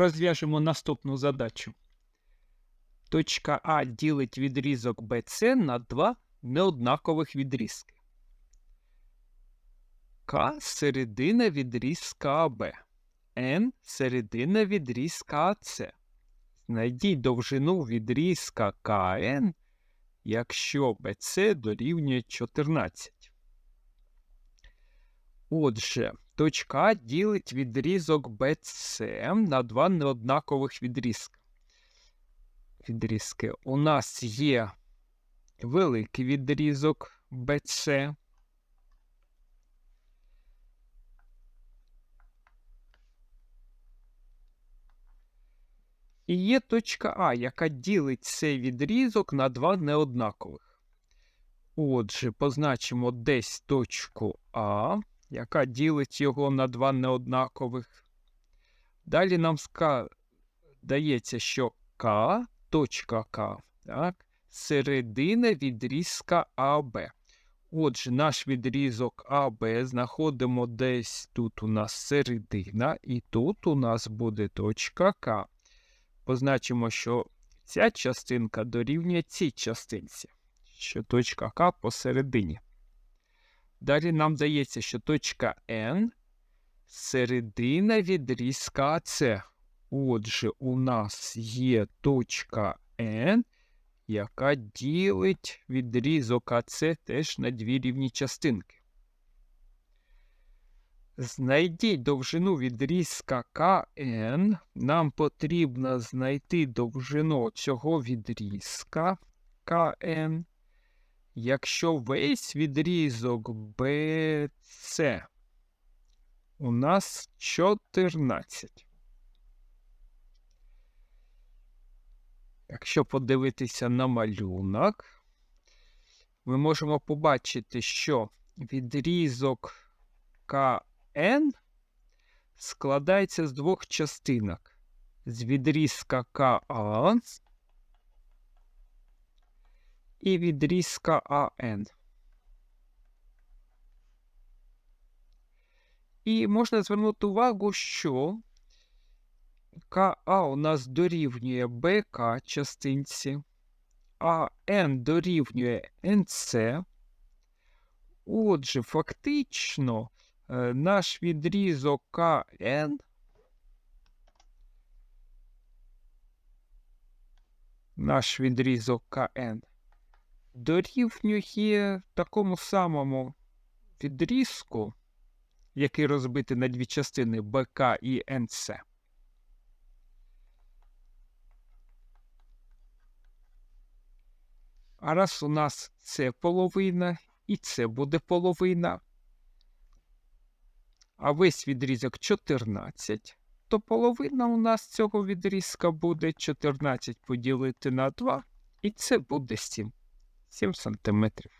Розв'яжемо наступну задачу. Точка А ділить відрізок BC на два неоднакових відрізки. К середина відрізка АБ. Н середина відрізка АЦ. Знайдіть довжину відрізка КН, якщо BC дорівнює 14. Отже, точка ділить відрізок BC на два неоднакових відрізка. Відрізки. У нас є великий відрізок BC. І є точка А, яка ділить цей відрізок на два неоднакових. Отже, позначимо десь точку А, яка ділить його на два неоднакових. Далі нам дається, що К, точка К, так, середина відрізка АБ. Отже, наш відрізок АБ знаходимо десь тут у нас середина, і тут у нас буде точка К. Позначимо, що ця частинка дорівнює цій частинці, що точка К посередині. Далі нам дається, що точка N середина відрізка АЦ. Отже, у нас є точка N, яка ділить відрізок АЦ теж на дві рівні частинки. Знайдіть довжину відрізка КН. Нам потрібно знайти довжину цього відрізка КН. Якщо весь відрізок BC у нас 14. Якщо подивитися на малюнок, ми можемо побачити, що відрізок КН складається з двох частинок. З відрізка КА і відрізка АН. І можна звернути увагу, що КА у нас дорівнює БК частинці, АН дорівнює НЦ. Отже, фактично е, наш відрізок КН наш відрізок КН дорівнює такому самому відрізку, який розбитий на дві частини БК і НЦ. А раз у нас це половина і це буде половина, а весь відрізок 14, то половина у нас цього відрізка буде 14 поділити на 2, і це буде 7. 7 сантиметрів.